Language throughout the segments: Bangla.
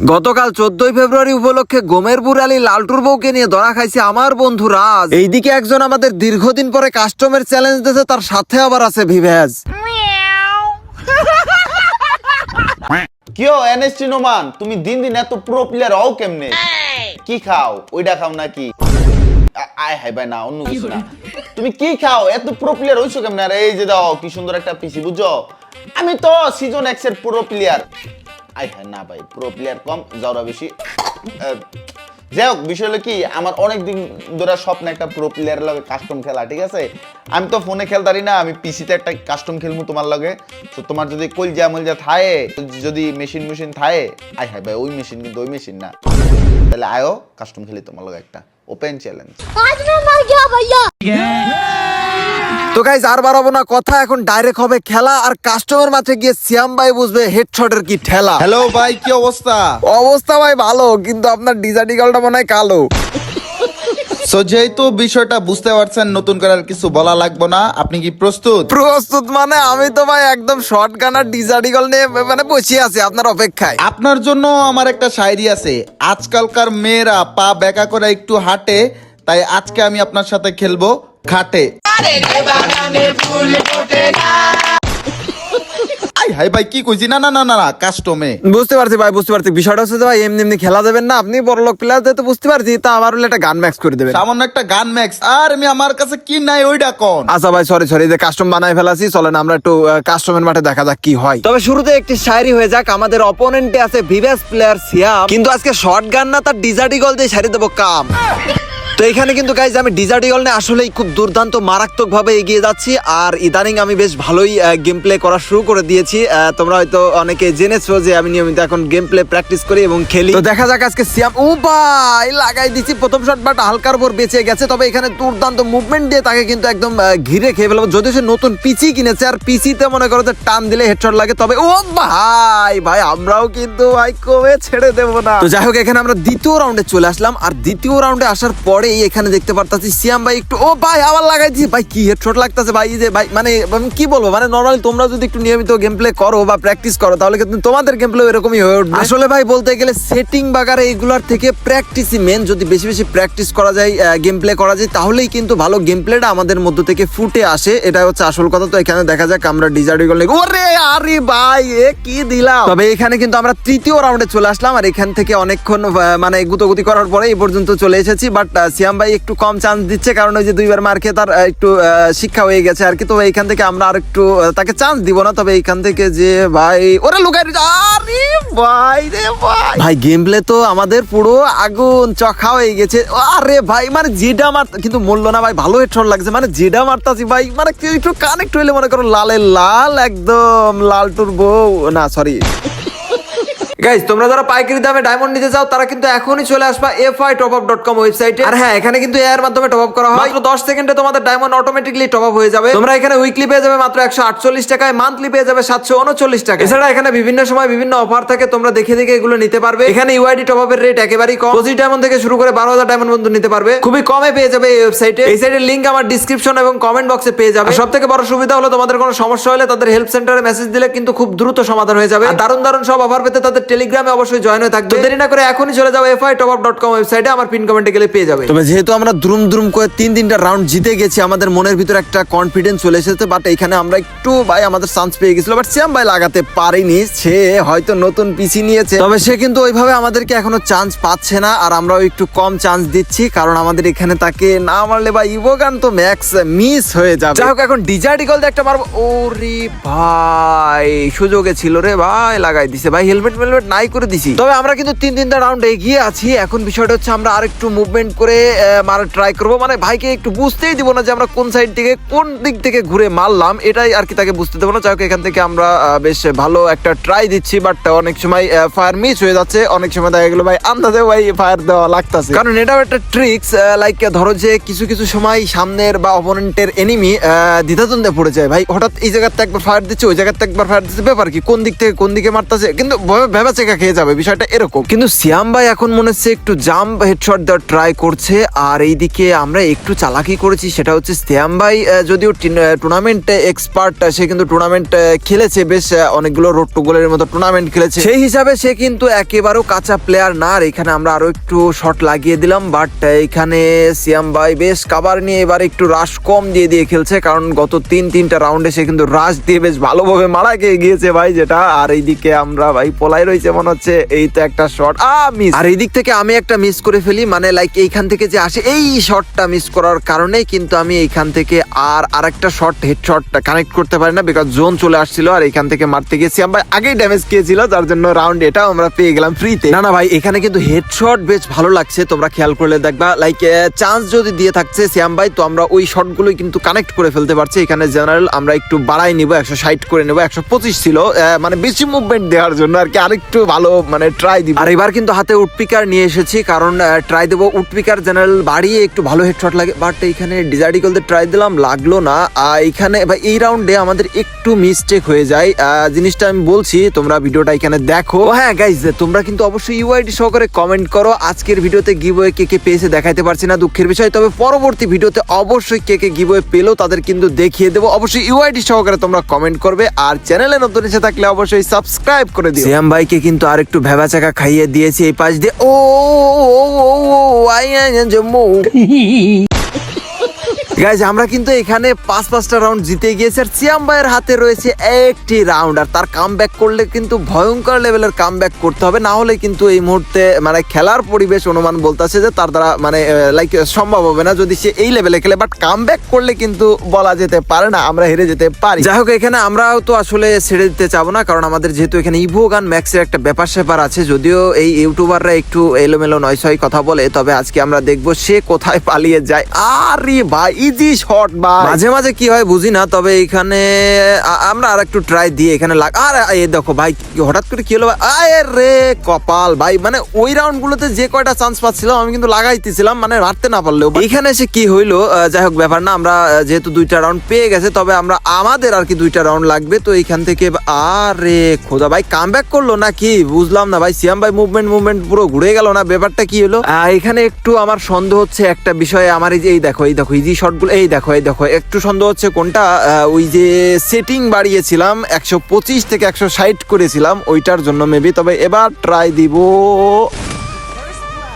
গতকাল চোদ্দই ফেব্রুয়ারি উপলক্ষে গোমেরপুর আলী লালটুর বউকে নিয়ে ধরা খাইছে আমার বন্ধু রাজ। এইদিকে একজন আমাদের দীর্ঘদিন পরে কাস্টমের চ্যালেঞ্জ দিয়েছে তার সাথে আবার আছে ভিভেজ কিও এনএসটি নোমান তুমি দিন দিন এত প্রো প্লেয়ার হও কেমনে? কি খাও? ওইটা খাও নাকি? আয় হাই ভাই না অন্য কিছু না। তুমি কি খাও? এত প্রো প্লেয়ার হইছো কেমনে? আর এই যে দাও কি সুন্দর একটা পিসি বুঝছ? আমি তো সিজন এক্সের প্রো প্লেয়ার আয় হ্যাঁ না ভাই প্রো প্লেয়ার কম যাওরা বেশি। যাই হোক বিষয় হলো কি আমার অনেক দিন ধরে স্বপ্ন একটা প্রো প্লেয়ারের লগে কাস্টম খেলা ঠিক আছে? আমি তো ফোনে খেলতারি না আমি পিসিতে একটা কাস্টম খেলব তোমার লগে। তো তোমার যদি কলজা মলজা থায়ে যদি মেশিন মেশিন থায়ে আয় হায় ভাই ওই মেশিন কিন্তু ওই মেশিন না। তাহলে আয়ো কাস্টম খেলি তোমার লগে একটা ওপেন চ্যালেঞ্জ তো গাইজ আর বাড়াবো না কথা এখন ডাইরেক্ট হবে খেলা আর কাস্টমার মাঠে গিয়ে সিয়াম ভাই বুঝবে হেডশটের কি ঠেলা। হ্যালো ভাই কি অবস্থা? অবস্থা ভাই ভালো কিন্তু আপনার ডিজার্টিকালটা মনে হয় কালো। সো যেহেতু বিষয়টা বুঝতে পারছেন নতুন করে আর কিছু বলা লাগবে না আপনি কি প্রস্তুত? প্রস্তুত মানে আমি তো ভাই একদম শর্ট গান আর ডিজার্টিকাল নিয়ে মানে বসে আছি আপনার অপেক্ষায়। আপনার জন্য আমার একটা শায়রি আছে। আজকালকার মেয়েরা পা বেকা করে একটু হাঁটে তাই আজকে আমি আপনার সাথে খেলব। খাটে। হাই ভাই কি কইছি? না না না না না কাস্টমে বুঝতে পারছি ভাই বুঝতে পারছি। বিষয়টা হচ্ছে ভাই এমনি এমনি খেলা দেবেন না। আপনি বড় লোক প্লেয়ার বুঝতে পারছি তা আমার হলে একটা গান ম্যাক্স করে দেবেন। সামান্য একটা গান ম্যাক্স আর আমি আমার কাছে কি নাই ওইটা কোন? আচ্ছা ভাই সরি সরি যে কাস্টম বানাই ফেলাছি চলেন আমরা একটু কাস্টমের মাঠে দেখা যাক কি হয়। তবে শুরুতে একটি শায়রি হয়ে যাক। আমাদের অপোনেন্টে আছে ভিভেস প্লেয়ার সিয়াম কিন্তু আজকে শর্ট গান না তার ডিজার্টিগল দিয়ে সারি দেবো কাম। তো এখানে কিন্তু গাইজ আমি ডিজার্টিগল নিয়ে আসলেই খুব দুর্দান্ত মারাত্মক ভাবে এগিয়ে যাচ্ছি। আর ইদানিং আমি বেশ ভালোই গেম প্লে করা শুরু করে দিয়েছি। তোমরা হয়তো অনেকে জেনেছো যে আমি নিয়মিত এখন গেম প্লে প্র্যাকটিস করি এবং খেলি। তো দেখা যাক আজকে সিয়াম ও ভাই, লাগাই দিছি প্রথম শট বাট হালকার উপর বেঁচে গেছে। তবে এখানে দুর্দান্ত মুভমেন্ট দিয়ে তাকে কিন্তু একদম ঘিরে খেয়ে ফেলব। যদিও সে নতুন পিচি কিনেছে, আর পিচিতে মনে করো যে টান দিলে হেডশট লাগে, তবে ও ভাই ভাই, আমরাও কিন্তু, ভাই কবে ছেড়ে দেবো না। তো যাই হোক, এখানে আমরা দ্বিতীয় রাউন্ডে চলে আসলাম। আর দ্বিতীয় রাউন্ডে আসার পরেই এখানে দেখতে পারতাছি। সিয়াম ভাই একটু ও ভাই আবার লাগাই দিছি ভাই কি হেডশট লাগতেছে ভাই যে ভাই মানে কি বলব? মানে নর্মালি তোমরা যদি একটু নিয়মিত গেম প্লে করো বা প্র্যাকটিস করো তাহলে কিন্তু তোমাদের গেম প্লে এরকমই হয়ে উঠবে। আসলে ভাই বলতে গেলে সেটিং বাগারে এইগুলার থেকে প্র্যাকটিসই মেন যদি বেশি বেশি প্র্যাকটিস করা যায় গেম প্লে করা যায় তাহলেই কিন্তু ভালো গেম প্লেটা আমাদের মধ্য থেকে ফুটে আসে। এটা হচ্ছে আসল কথা। তো এখানে দেখা যাক আমরা ডিজার্ট করলে ওরে আরে ভাই এ কি দিলাম? তবে এখানে কিন্তু আমরা তৃতীয় রাউন্ডে চলে আসলাম। আর এখান থেকে অনেকক্ষণ মানে গুতগুতি করার পরে এই পর্যন্ত চলে এসেছি। বাট সিয়াম ভাই একটু কম চান্স দিচ্ছে, কারণ ওই যে দুইবার মার খেয়ে তার একটু শিক্ষা হয়ে গেছে আর কি। তো এইখান থেকে আমরা আর একটু তাকে চান্স দিব না। তবে এইখান থেকে যে ভাই, ওরা লুকাই আরে ভাই রে ভাই। ভাই গেম প্লে তো আমাদের পুরো আগুন, চখা হয়ে গেছে। আরে ভাই মানে যেটা মার, কিন্তু মরলো না ভাই, ভালো হেডশট লাগছে। মানে যেটা মারতাছি ভাই মানে একটু কানেক্ট হইলে মনে করো লালের লাল, একদম লালটুর বউ না সরি গাইজ তোমরা যারা পাইকারি দামে ডায়মন্ড নিতে চাও তারা কিন্তু এখনই চলে আসবা FI top up dot com ওয়েবসাইটে আর হ্যাঁ এখানে কিন্তু এর মাধ্যমে টপ আপ করা হয়। মাত্র দশ সেকেন্ডে তোমাদের ডায়মন্ড অটোমেটিকলি টপ আপ হয়ে যাবে। তোমরা এখানে উইকলি পেয়ে যাবে মাত্র একশো আটচল্লিশ টাকায় মান্থলি পেয়ে যাবে সাতশো উনচল্লিশ টাকা এছাড়া এখানে বিভিন্ন সময় বিভিন্ন অফার থাকে তোমরা দেখে দেখে এগুলো নিতে পারবে। এখানে ইউআইডি টপ আপের রেট একেবারেই কম। পঁচিশ ডায়মন্ড থেকে শুরু করে বারো হাজার ডায়মন্ড পর্যন্ত নিতে পারবে। খুবই কমে পেয়ে যাবে এই ওয়েবসাইটে এই সাইটের লিঙ্ক আমার ডিসক্রিপশন এবং কমেন্ট বক্সে পেয়ে যাবে। সব থেকে বড় সুবিধা হলো তোমাদের কোনো সমস্যা হলে তাদের হেল্প সেন্টারে মেসেজ দিলে কিন্তু খুব দ্রুত সমাধান হয়ে যাবে। আর দারুণ দারুণ সব অফার পেতে তাদের টেলিগ্রামে অবশ্যই জয়েন হয়ে থাকবে। দেরি না করে এখনই চলে যাও FI top up dot com ওয়েবসাইটে আমার পিন কমেন্টে গেলে পেয়ে যাবে। তবে যেহেতু আমরা দ্রুম দ্রুম করে তিন তিনটা রাউন্ড জিতে গেছি আমাদের মনের ভিতরে একটা কনফিডেন্স চলে এসেছে বাট এখানে আমরা একটু ভাই আমাদের চান্স পেয়ে গেছিল বাট শ্যাম ভাই লাগাতে পারিনি সে হয়তো নতুন পিসি নিয়েছে। তবে সে কিন্তু ওইভাবে আমাদেরকে এখনও চান্স পাচ্ছে না আর আমরাও একটু কম চান্স দিচ্ছি কারণ আমাদের এখানে তাকে না মারলে বা ইভোগান তো ম্যাক্স মিস হয়ে যাবে। যাই হোক এখন ডিজার্ট ইগল একটা মারবো। ওরে ভাই সুযোগে ছিল রে ভাই লাগাই দিছে। ভাই হেলমেট মেলমেট নাই করে দিছি। তবে আমরা কিন্তু তিন তিনটা রাউন্ড এগিয়ে আছি। এখন বিষয়টা হচ্ছে আমরা আর একটু মুভমেন্ট করে মারার ট্রাই করব। মানে ভাইকে একটু বুঝতেই দিব না যে আমরা কোন সাইড থেকে কোন দিক থেকে ঘুরে মারলাম। এটাই আর কি তাকে বুঝতে দেবো না। যাই এখান থেকে আমরা বেশ ভালো একটা ট্রাই দিচ্ছি বাট অনেক সময় ফায়ার মিস হয়ে যাচ্ছে। অনেক সময় দেখা গেলো, ভাই আন্দাজে ভাই ফায়ার দেওয়া লাগতাছে। কারণ এটাও একটা ট্রিক্স লাইক ধরো যে কিছু কিছু সময় সামনের বা অপোনেন্টের এনিমি দ্বিধাদ্বন্দ্বে পড়ে যায়। ভাই, হঠাৎ এই জায়গাতে একবার ফায়ার দিচ্ছে, ওই জায়গাতে একবার ফায়ার দিচ্ছে। ব্যাপার কি? কোন দিক থেকে কোন দিকে মারতেছে? কিন্তু ভেবে ভেবা চেকা খেয়ে যাবে বিষয়টা এরকম। কিন্তু সিয়াম ভাই এখন মনে হচ্ছে একটু জাম্প হেডশট দেওয়ার ট্রাই করছে আর এইদিকে আমরা একটু চালাকি করেছি সেটা হচ্ছে সিয়াম ভাই যদিও টুর্নামেন্ট এক্সপার্ট সে কিন্তু টুর্নামেন্ট খেলেছে বেশ অনেকগুলো রোড টু গোলের মতো টুর্নামেন্ট খেলেছে। সেই হিসাবে সে কিন্তু একেবারেও কাঁচা প্লেয়ার না আর এখানে আমরা আরও একটু শট লাগিয়ে দিলাম বাট এখানে সিয়াম ভাই বেশ কাবার নিয়ে এবার একটু রাশ কম দিয়ে দিয়ে খেলছে কারণ গত তিন তিনটা রাউন্ডে সে কিন্তু রাশ দিয়ে বেশ ভালোভাবে মারা গিয়েছে ভাই যেটা আর এইদিকে আমরা ভাই পলাই রয়েছে। মনে হচ্ছে এই তো একটা শট আ মিস আর এই দিক থেকে আমি একটা মিস করে ফেলি মানে লাইক এইখান থেকে যে আসে এই শটটা মিস করার কারণে কিন্তু আমি এইখান থেকে আর আরেকটা শট হেড শটটা কানেক্ট করতে পারি না বিকজ জোন চলে আসছিল আর এখান থেকে মারতে গেছি আমরা আগেই ড্যামেজ খেয়েছিল যার জন্য রাউন্ড এটাও আমরা পেয়ে গেলাম ফ্রিতে না না ভাই এখানে কিন্তু হেডশট বেশ ভালো লাগছে তোমরা খেয়াল করলে দেখবা লাইক চান্স যদি দিয়ে থাকছে শ্যাম ভাই তো আমরা ওই শটগুলোই কিন্তু কানেক্ট করে ফেলতে পারছি। এখানে জেনারেল আমরা একটু বাড়াই নিব একশো ষাট করে নেব একশো পঁচিশ ছিল মানে বেশি মুভমেন্ট দেওয়ার জন্য আর কি আরেকটু ভালো মানে ট্রাই দিব। আর এবার কিন্তু হাতে উডপিকার নিয়ে এসেছি কারণ ট্রাই দেবো। উডপিকার জেনারেল বাড়িয়ে একটু ভালো হেডশট লাগে বাট এখানে ডিজার্ডিকলতে ট্রাই দিলাম লাগল না। এখানে ভাই এই রাউন্ডে আমাদের একটু মিস্টেক হয়ে যায়। জিনিসটা আমি বলছি তোমরা ভিডিওটা এখানে দেখো। হ্যাঁ গাইজ তোমরা কিন্তু অবশ্যই ইউআইডি সহকারে কমেন্ট করো। আজকের ভিডিওতে গিভওয়ে কে কে পেয়েছে দেখাইতে পারছি না দুঃখের বিষয়। তবে পরবর্তী ভিডিওতে অবশ্যই কে কে গিভওয়ে পেল তাদের কিন্তু দেখিয়ে দেবো। অবশ্যই ইউআইডি সহকারে তোমরা কমেন্ট করবে। আর চ্যানেলে নতুন এসে থাকলে অবশ্যই সাবস্ক্রাইব করে দিও। শ্যাম ভাইকে কিন্তু আর একটু ভেবা চাকা খাইয়ে দিয়েছি এই পাশ দিয়ে। ও আই জম্মু। গাইজ আমরা কিন্তু এখানে পাঁচ পাঁচটা রাউন্ড জিতে গিয়েছি আর সিয়াম ভাইয়ের হাতে রয়েছে একটি রাউন্ড আর তার কাম করলে কিন্তু ভয়ঙ্কর লেভেলের কাম করতে হবে। না হলে কিন্তু এই মুহূর্তে মানে খেলার পরিবেশ অনুমান বলতেছে যে তার দ্বারা মানে লাইক সম্ভব হবে না যদি সে এই লেভেলে খেলে। বাট কাম করলে কিন্তু বলা যেতে পারে না, আমরা হেরে যেতে পারি। যাই হোক, এখানে আমরাও তো আসলে ছেড়ে দিতে চাবো না, কারণ আমাদের যেহেতু এখানে ইভো গান ম্যাক্সের একটা ব্যাপার স্যাপার আছে, যদিও এই ইউটিউবাররা একটু এলোমেলো নয়সয় কথা বলে, তবে আজকে আমরা দেখব সে কোথায় পালিয়ে যায়। আরে ভাই ইজি শট ভাই মাঝে মাঝে কি হয় বুঝি না তবে এখানে আমরা আর একটু ট্রাই দিয়ে এখানে লাগ আর এই দেখো ভাই হঠাৎ করে কি হলো আয় রে কপাল ভাই মানে ওই যে কয়টা চান্স পাচ্ছিলাম আমি কিন্তু লাগাইতেছিলাম মানে মারতে না পারলেও। এখানে এসে কি হইল যাই হোক ব্যাপার না আমরা যেহেতু দুইটা রাউন্ড পেয়ে গেছে তবে আমরা আমাদের আর কি দুইটা রাউন্ড লাগবে তো এইখান থেকে আরে খোদা ভাই কাম ব্যাক করল নাকি? বুঝলাম না ভাই সিয়াম ভাই মুভমেন্ট মুভমেন্ট পুরো ঘুরে গেল না? ব্যাপারটা কি হলো? এখানে একটু আমার সন্দেহ হচ্ছে একটা বিষয়ে আমার এই যে এই দেখো এই দেখো ইজি শটগুলো এই দেখো এই দেখো, একটু সন্দেহ হচ্ছে কোনটা? ওই যে সেটিং বাড়িয়েছিলাম, একশো পঁচিশ থেকে একশো ষাট করেছিলাম, ওইটার জন্য মেবি তবে এবার ট্রাই দিব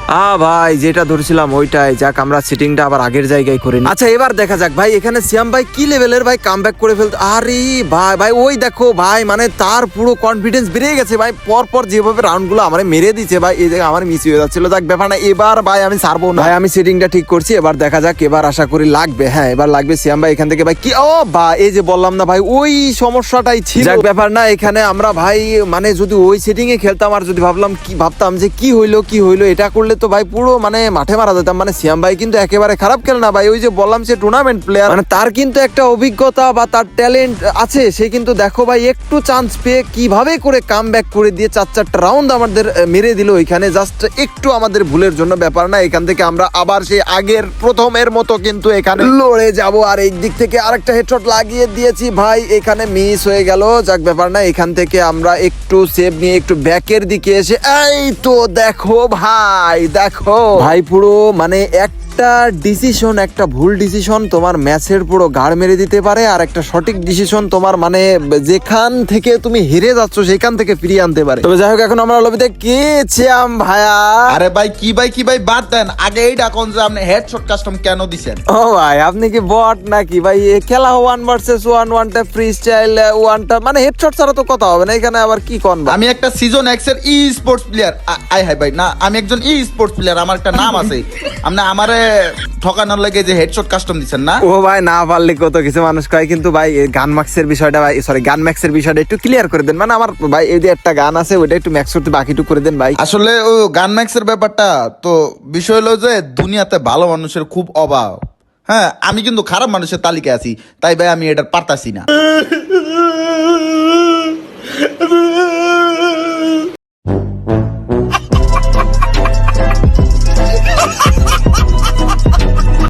আ ভাই যেটা ধরেছিলাম ওইটাই। যাক আমরা সিটিংটা আবার আগের জায়গায় করে নিই। আচ্ছা এবার দেখা যাক ভাই এখানে সিয়াম ভাই কি লেভেলের ভাই কাম করে ফেলতে? আরে ভাই ভাই ওই দেখো ভাই মানে তার পুরো কনফিডেন্স বেড়ে গেছে ভাই। পর পর যেভাবে রাউন্ডগুলো আমার মেরে দিচ্ছে ভাই এই জায়গায় আমার মিস হয়ে যাচ্ছিল। যাক ব্যাপার না এবার ভাই আমি ছাড়বো না। ভাই আমি সিটিংটা ঠিক করছি এবার দেখা যাক এবার আশা করি লাগবে। হ্যাঁ এবার লাগবে সিয়াম ভাই এখান থেকে ভাই কি ও বা এই যে বললাম না ভাই ওই সমস্যাটাই ছিল। যাক। ব্যাপার না এখানে আমরা ভাই মানে যদি ওই সেটিং এ খেলতাম আর যদি ভাবলাম কি ভাবতাম যে কি হইল কি হইল এটা করলে তো ভাই পুরো মানে মাঠে মারা যেতাম। মানে সিয়াম ভাই কিন্তু একেবারে খারাপ খেলে না ভাই। ওই যে বললাম সে টুর্নামেন্ট প্লেয়ার মানে তার কিন্তু একটা অভিজ্ঞতা বা তার ট্যালেন্ট আছে। সে কিন্তু দেখো ভাই, একটু চান্স পেয়ে কীভাবে করে কাম ব্যাক করে দিয়ে চার চারটা রাউন্ড আমাদের মেরে দিল ওইখানে। জাস্ট একটু আমাদের ভুলের জন্য ব্যাপার না। এখান থেকে আমরা আবার সেই আগের প্রথমের মতো কিন্তু এখানে লড়ে যাব। আর এই দিক থেকে আরেকটা হেডশট লাগিয়ে দিয়েছি ভাই। এখানে মিস হয়ে গেল। যাক, ব্যাপার না। এখান থেকে আমরা একটু সেভ নিয়ে একটু ব্যাকের দিকে এসে, এই তো দেখো ভাই। দেখো। ভাই পুরো মানে একটা ডিসিশন একটা ভুল ডিসিশন তোমার ম্যাচের পুরো গাড় মেরে দিতে পারে আর একটা সঠিক ডিসিশন তোমার মানে যেখান থেকে তুমি হেরে যাচ্ছ সেখান থেকে ফিরিয়ে আনতে পারে। তবে যাই হোক এখন আমরা লবিতে কে ছিয়াম ভাইয়া? আরে ভাই কি ভাই কি ভাই বাদ দেন। আগে এইটা কোন যে আপনি হেডশট কাস্টম কেন দিছেন? ও ভাই আপনি কি বট নাকি? ভাই এ খেলা ওয়ান ভার্সেস ওয়ান ওয়ানটা ফ্রি স্টাইল ওয়ানটা মানে হেডশট ছাড়া তো কথা হবে না এখানে আবার কি কন? আমি একটা সিজন এক্সের ই স্পোর্টস প্লেয়ার আই হাই ভাই না আমি একজন ই স্পোর্টস প্লেয়ার আমার একটা নাম আছে। আপনি আমারে ঠকানোর লাগে যে হেডশট কাস্টম দিছেন না? ও ভাই না পারলে কত কিছু মানুষ কয় কিন্তু ভাই গান ম্যাক্সের বিষয়টা ভাই সরি গান ম্যাক্সের বিষয়টা একটু ক্লিয়ার করে দেন। মানে আমার ভাই এই যে একটা গান আছে ওইটা একটু ম্যাক্স করতে বাকিটুকু করে দেন ভাই। আসলে ও গান ম্যাক্সের ব্যাপারটা তো বিষয় হলো যে দুনিয়াতে ভালো মানুষের খুব অভাব। হ্যাঁ আমি কিন্তু খারাপ মানুষের তালিকায় আছি তাই ভাই আমি এটা পারতাছি না।